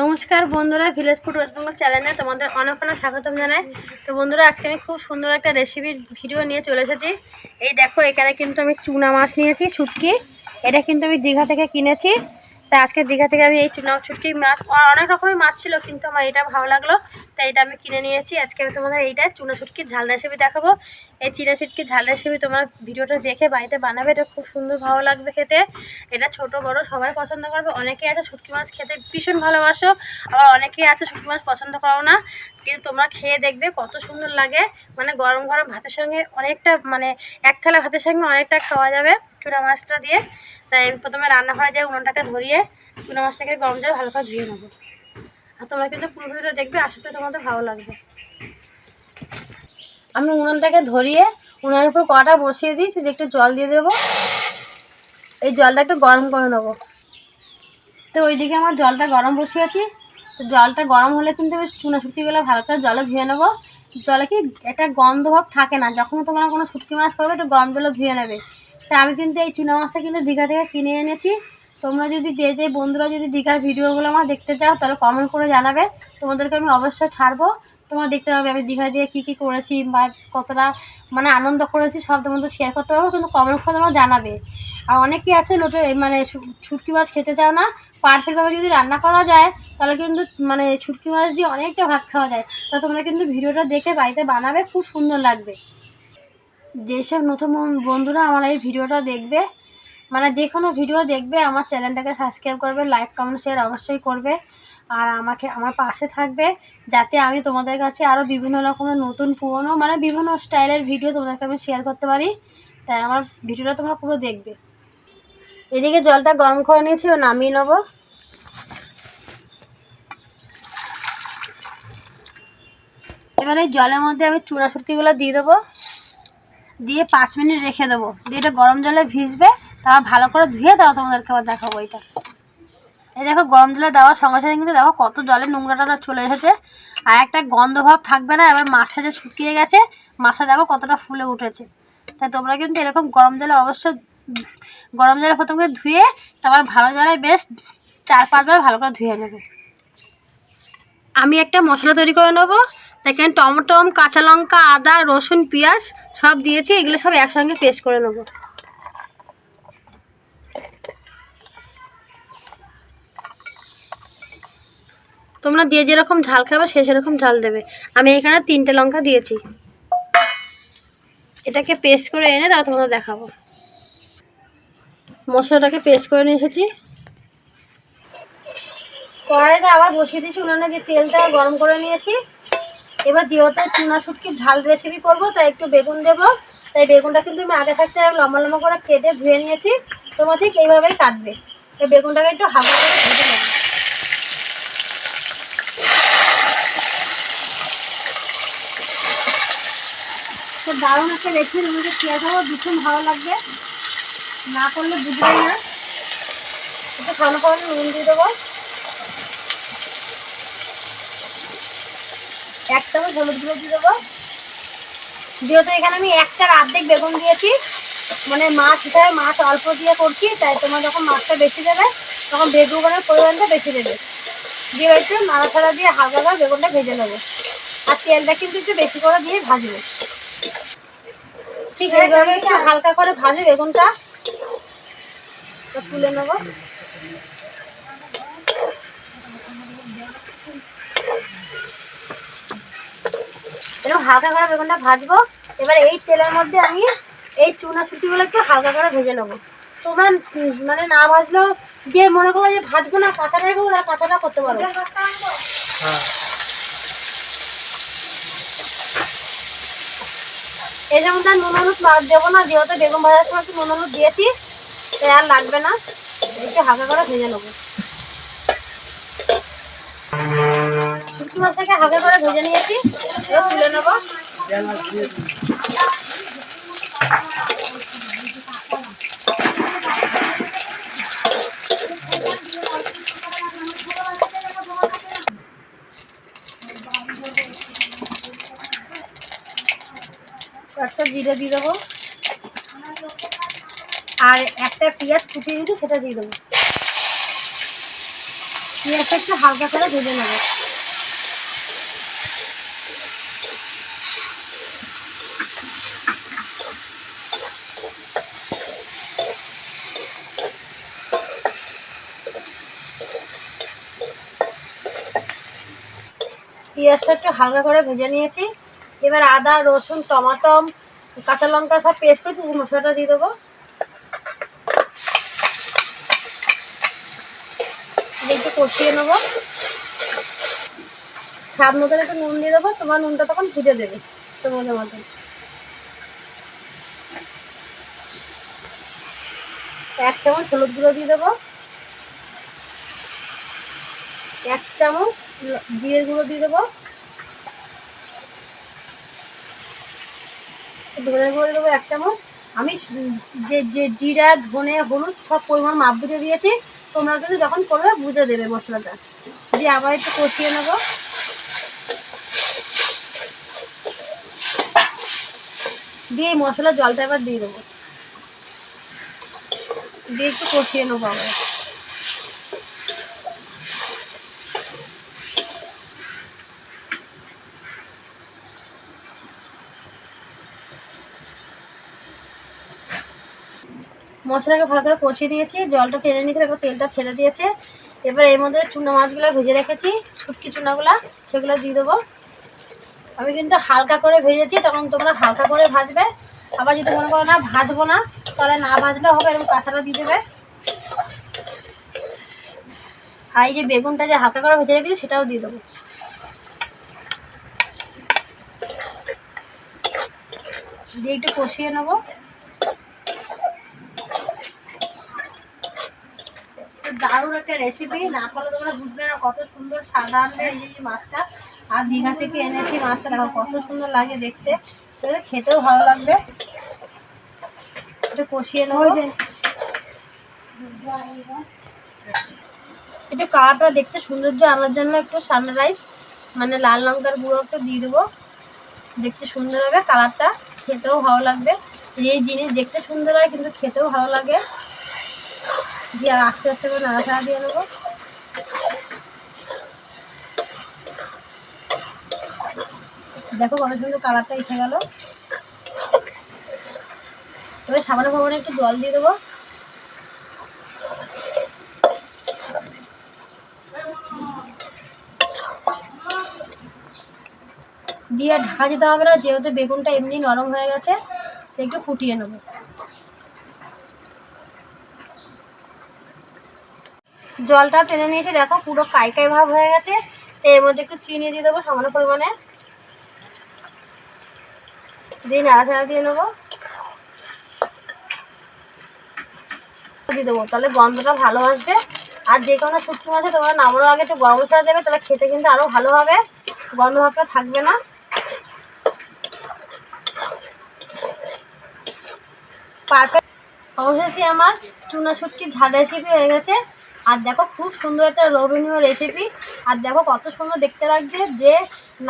নমস্কার বন্ধুরা village food waste Bengal চ্যানেলে তোমাদের অনেক অনেক স্বাগতম জানাই। তো বন্ধুরা, আজকে আমি খুব সুন্দর একটা রেসিপির ভিডিও নিয়ে চলে এসেছি। এই দেখো, এখানে কিন্তু আমি চুনা মাছ নিয়েছি, শুটকি। এটা কিন্তু আমি দীঘা থেকে কিনেছি। তা আজকে দীঘা থেকে আমি এই চুনা শুটকি মাছ অনেক রকমের মাছ ছিল, কিন্তু আমার এটা ভালো লাগল। তাই এটা আমি কিনে নিয়েছি। আজকে আমি তোমাদের এইটা চুনা শুটকির ঝাল রেসিপি দেখাবো। এই চুনা শুটকির ঝাল রেসিপি তোমরা ভিডিওটা দেখে বাড়িতে বানাবে, এটা খুব সুন্দর ভালো লাগবে খেতে। এটা ছোট, বড়, সবাই পছন্দ করবে। অনেকেই আছে শুটকি মাছ খেতে ভীষণ ভালোবাসো, আবার অনেকেই আছে শুটকি মাছ পছন্দ করো না। কিন্তু তোমরা খেয়ে দেখবে কত সুন্দর লাগে। মানে গরম গরম ভাতের সঙ্গে অনেকটা মানে এক থালা ভাতের সঙ্গে অনেকটা খাওয়া যাবে। চুনা মাছটা দিয়ে, তাই প্রথমে রান্নাঘরে যাই উনুনটাকে ধরিয়ে, চুনা মাছটাকে গরম জল ভালো করে ধুয়ে নেব। আর তোমরা কিন্তু পুরো ভিডিও দেখবে, আশা করি তোমাদের ভালো লাগবে। আমি উনুনটাকে ধরিয়ে, উনুনের উপর কটা বসিয়ে দিই শুধু একটু জল দিয়ে দেবো। এই জলটা একটু গরম করে নেব। তো ওইদিকে আমার জলটা গরম বসিয়েছি তো জলটা গরম হলে কিন্তু আমি চুনা শুটকিগুলো ভালো করে জলে ধুয়ে নেব। জলে কি একটা গন্ধ ভাব থাকে না, যখন তোমরা কোনো শুটকি মাছ করবে, একটু গরম জলে ধুয়ে নেবে। তা আমি কিন্তু এই চুনা মাছটা কিন্তু দীঘা থেকে কিনে এনেছি। তোমরা যদি যে যে বন্ধুরা যদি দীঘার ভিডিওগুলো আমার দেখতে চাও, তাহলে কমেন্ট করে জানাবে। তোমাদেরকে আমি অবশ্যই ছাড়বো। তোমরা দেখতে পাবে আমি দীঘা দিয়ে কী কী করেছি বা কতটা মানে আনন্দ করেছি, সব তোমাদের শেয়ার করতে পারব। কিন্তু কমেন্ট করে তোমরা জানাবে। আর অনেকেই আছে লোটে মানে ছুটকি মাছ খেতে চাও না পারফেক্টভাবে যদি রান্না করা যায়, তাহলে কিন্তু মানে ছুটকি মাছ দিয়ে অনেকটা ভাত খাওয়া যায়। তা তোমরা কিন্তু ভিডিওটা দেখে বাড়িতে বানাবে, খুব সুন্দর লাগবে। যেসব নতুন বন্ধুরা আমার এই ভিডিওটা দেখবে মানে যে কোনো ভিডিও দেখবে, আমার চ্যানেলটাকে সাবস্ক্রাইব করবে লাইক কমেন্ট শেয়ার অবশ্যই করবে। আর আমাকে, আমার পাশে থাকবে, যাতে আমি তোমাদের কাছে আরও বিভিন্ন রকমের নতুন, পুরনো মানে বিভিন্ন স্টাইলের ভিডিও তোমাদেরকে আমি শেয়ার করতে পারি। তাই আমার ভিডিওটা তোমরা পুরো দেখবে। এদিকে জলটা গরম করে নিয়েছি ও নামিয়ে নেব। এবার জলের মধ্যে আমি চূড়া দিয়ে দেবো। দিয়ে পাঁচ মিনিট রেখে দেবো। দিয়ে এটা গরম জলে ভিজবে, তারপর ভালো করে ধুয়ে দাও তোমাদেরকে আবার দেখাবো এটা। এই দেখো, গরম জলে দেওয়ার সঙ্গে সঙ্গে কিন্তু দেখো কত জলের নোংরাটা চলে এসেছে। আর একটা গন্ধ ভাব থাকবে না, এবার মাছটা যে শুকিয়ে গেছে, মাছটা দেখো কতটা ফুলে উঠেছে। তাই তোমরা কিন্তু এরকম গরম জলে অবশ্যই গরম জলে প্রথমে ধুয়ে, তারপর ভালো জলে বেশ চার পাঁচবার ভালো করে ধুয়ে নেবে। আমি একটা মশলা তৈরি করে নেব। এখানে টমেটো কাঁচা লঙ্কা, আদা, রসুন, পেঁয়াজ সব দিয়েছি, এগুলো সব একসঙ্গে পেস্ট করে নেব। তোমরা দিয়ে যেরকম ঝাল খাবে, সে সেরকম ঝাল দেবে। আমি এখানে তিনটে লঙ্কা দিয়েছি। এটাকে পেস্ট করে এনে তাও তোমাদের দেখাবো। মশলাটাকে পেস্ট করে নিয়ে এসেছি। কড়াইতে আবার বসিয়ে দিয়েছি, উনানে যে তেলটা গরম করে নিয়েছি। এবার যেহেতু চুনা শুটকি ঝাল রেসিপি করব, তাই একটু বেগুন দেব। তাই বেগুনটা কিন্তু আমি আগে থাকতে লম্বা লম্বা করে কেটে ধুয়ে নিয়েছি। তোমার ঠিক এইভাবেই কাটবে। এই বেগুনটাকে একটু হালকা করে ভেজে নেবে। তো দারুণ একটা রেসিপি তোমাকে শেয়ার করব ভীষণ ভালো লাগবে। না করলে বুঝবে না। একটু খাওয়ানো করে নুন দিয়ে দেবো। এক চামচ হলুদ গুঁড়ো দিয়ে দেবো। যেহেতু এখানে আমি একটার অর্ধেক বেগুন দিয়েছি মানে মাছ হিসাবে মাছ অল্প দিয়ে করছি, তাই তোমার যখন মাছটা বেশি দেবে, তখন বেগুনের পরিমাণটা বেশি দেবে। দিয়ে একটু নাড়াচাড়া দিয়ে হালকা করে বেগুনটা ভেজে নেব। আর তেলটা কিন্তু একটু বেশি করে দিয়ে ভাজবে। ঠিক এইভাবে একটু হালকা করে ভাজে বেগুনটা। তুলে নেব। এরকম হালকা করে বেগুনটা ভাজবো। এবার এই তেলের মধ্যে আমি এই চুনা শুটিগুলো একটু হালকা করে ভেজে নেব। তোমরা মানে না ভাজলেও যে মনে করো যে ভাজবো না কাঁচাটাই করব তারা কাঁচাটা করতে পারো এই যেমন তার নুন হলুদ দেবো না, যেহেতু বেগুন ভাজার সময় একটু নুন হলুদ দিয়েছি, তাই আর লাগবে না। একটু হালকা করে ভেজে নেব। শুটকি মাছটাকে হালকা করে ভেজে নিয়েছি। তুলে নেব। একটা জিরে দিয়ে দেবো। আর একটা পেঁয়াজ কুচিয়ে দিতে সেটা দিয়ে দেবো। পেঁয়াজটা একটু হালকা করে ভেজে নেব। পেঁয়াজটা একটু হালকা করে ভেজে নিয়েছি। এবার আদা, রসুন টমাটো কাঁচা লঙ্কা সব পেস্ট করেছি মশলাটা দিয়ে দেবো। একটু কষিয়ে নেব। স্বাদ মতন একটু নুন দিয়ে দেবো, তোমার নুনটা তখন ভুজে দেবে, তোমাদের মতন। এক চামচ হলুদ গুঁড়ো দিয়ে দেবো। এক চামচ জিরের গুঁড়ো দিয়ে দেবো। ধনের গুঁড়ো দেবো এক চামচ। আমি যে যে জিরা, ধনে, হলুদ সব পরিমাণ মাপ বুঝে দিয়েছি। তোমরা কিন্তু যখন করবে বুঝে দেবে মশলাটা। দিয়ে আবার একটু কষিয়ে নেব। দিয়ে এই মশলার জলটা এবার দিয়ে দেবো। দিয়ে একটু কষিয়ে নেব আবার। মশলাকে ভালো করে কষিয়ে দিয়েছি জলটা টেনে নিয়েছে তারপর তেলটা ছেড়ে দিয়েছে। এবার এর মধ্যে চুনো মাছগুলো ভেজে রেখেছি, শুটকি চুনাগুলো, সেগুলো দিয়ে দেবো। আমি কিন্তু হালকা করে ভেজেছি, তখন তোমরা হালকা করে ভাজবে। আবার যদি মনে করো না ভাজবো না, তাহলে না ভাজলেও হবে, এরকম কাঁচাটা দিয়ে দেবে। আর এই যে বেগুনটা যে হালকা করে ভেজে রেখেছি, সেটাও দিয়ে দেবো। দিয়ে একটু কষিয়ে নেব। দারুণ একটা রেসিপি না করলে তোমরা বুঝবে না কত সুন্দর সাদা আনবে এই যে মাছটা। আর দীঘা থেকে এনেছি মাছটা দেখো কত সুন্দর লাগে দেখতে। খেতেও ভালো লাগবে। একটু কষিয়ে নেব। একটু কালারটা দেখতে সৌন্দর্য আনার জন্য একটু সানরাইজ মানে লাল লঙ্কার গুঁড়ো একটু দিয়ে দেবো। দেখতে সুন্দর হবে কালারটা খেতেও ভালো লাগবে। এই জিনিস দেখতে সুন্দর হয় কিন্তু খেতেও ভালো লাগে। দিয়ে আস্তে আস্তে করে নাড়াচাড়া দিয়ে নেব। দেখো কত সুন্দর কালারটা এসে গেল। এবার সামান্য ভবনে একটু জল দিয়ে দেবো। দিয়ে ঢাকা দিতে হবে না, যেহেতু বেগুনটা এমনি নরম হয়ে গেছে একটু ফুটিয়ে নেব। জলটা টেনে নিয়েছি, দেখো পুরো কাইকাই ভাব হয়ে গেছে। তো এর মধ্যে একটু চিনি দিয়ে দেবো সামান্য পরিমাণে। দিয়ে নাড়াচাড়া দিয়ে নেব। দিয়ে দেবো, তাহলে গন্ধটা ভালো আসবে। আর যে কোনো শুটকি মাছে তোমরা নামানোর আগে একটু গরম মশলা দেবে, তাহলে খেতে কিন্তু আরও ভালো হবে। গন্ধ ভাবটা থাকবে না। পারফেক্ট। অবশেষে আমার চুনা শুটকি ঝাল রেসিপি হয়ে গেছে। আর দেখো খুব সুন্দর একটা লোভনীয় রেসিপি আর দেখো কত সুন্দর দেখতে লাগছে যে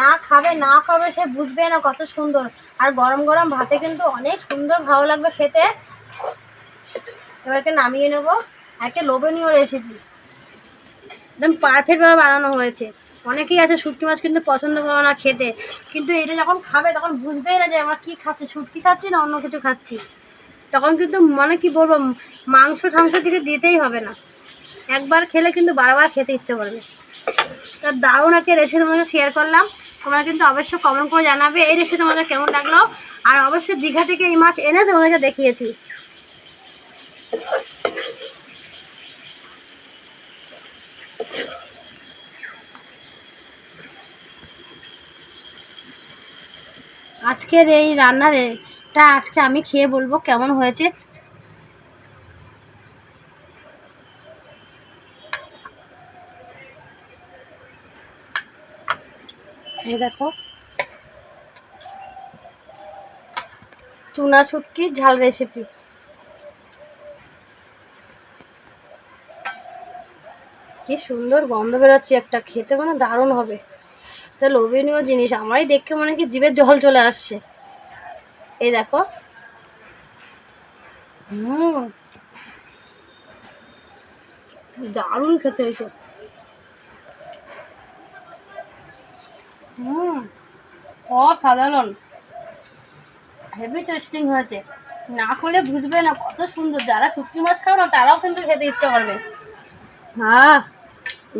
না খাবে না খাবে সে বুঝবে না কত সুন্দর। আর গরম গরম ভাতে কিন্তু অনেক সুন্দর ভালো লাগবে খেতে। এবারকে নামিয়ে নেব একটা লোভনীয় রেসিপি একদম পারফেক্টভাবে বানানো হয়েছে। অনেকেই আছে শুটকি মাছ কিন্তু পছন্দ করে না খেতে। কিন্তু এটা যখন খাবে তখন বুঝবেই না যে আমরা কী খাচ্ছি, শুটকি খাচ্ছি না অন্য কিছু খাচ্ছি। তখন কিন্তু মানে কি বলব মাংস টাংস দিকে দিতেই হবে না। একবার খেলে কিন্তু বারবার খেতে ইচ্ছে করবে। তো দারুণ একটা রেসিপি তোমাদের শেয়ার করলাম। তোমরা কিন্তু অবশ্যই কমেন্ট করে জানাবে এই রেসিপি তোমাদের কেমন লাগল। আর অবশ্যই দীঘা থেকে এই মাছ এনে তোমাদেরকে দেখিয়েছি। আজকের এই রান্নার টা আজকে আমি খেয়ে বলব কেমন হয়েছে। এই দেখো। চুনা শুটকির ঝাল রেসিপি কি সুন্দর গন্ধ বেরোচ্ছে একটা, খেতে মানে দারুণ হবে। তা লোভনীয় জিনিস, আমারই দেখে মনে কি জিভের জল চলে আসছে। এই দেখো। হুম। দারুণ খেতে হয়েছে। হুম, অসাধারণ। হেভি টেস্টিং হয়েছে। না করলে বুঝবে না, কত সুন্দর। যারা শুটকি মাছ খাও না, তারাও কিন্তু খেতে ইচ্ছা করবে। হ্যাঁ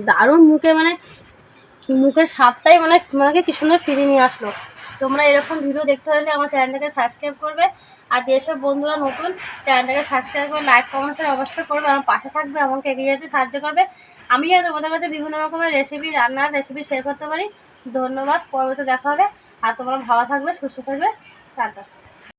দারুণ মুখে মানে মুখের স্বাদটাই মানে তোমাকে কি সুন্দর ফিরে নিয়ে আসলো। তোমরা এরকম ভিডিও দেখতে হলে আমার চ্যানেলটাকে সাবস্ক্রাইব করবে। আর যেসব বন্ধুরা নতুন চ্যানেলটাকে সাবস্ক্রাইব করে লাইক কমেন্ট করে অবশ্যই করবে। আমার পাশে থাকবে, আমাকে এগিয়ে যেতে সাহায্য করবে। আমি যেন তোমাদের কাছে বিভিন্ন রকমের রেসিপি রান্নার রেসিপি শেয়ার করতে পারি ধন্যবাদ পরবর্তী দেখা হবে। আর তোমরা ভালো থাকবে সুস্থ থাকবে। টাটা।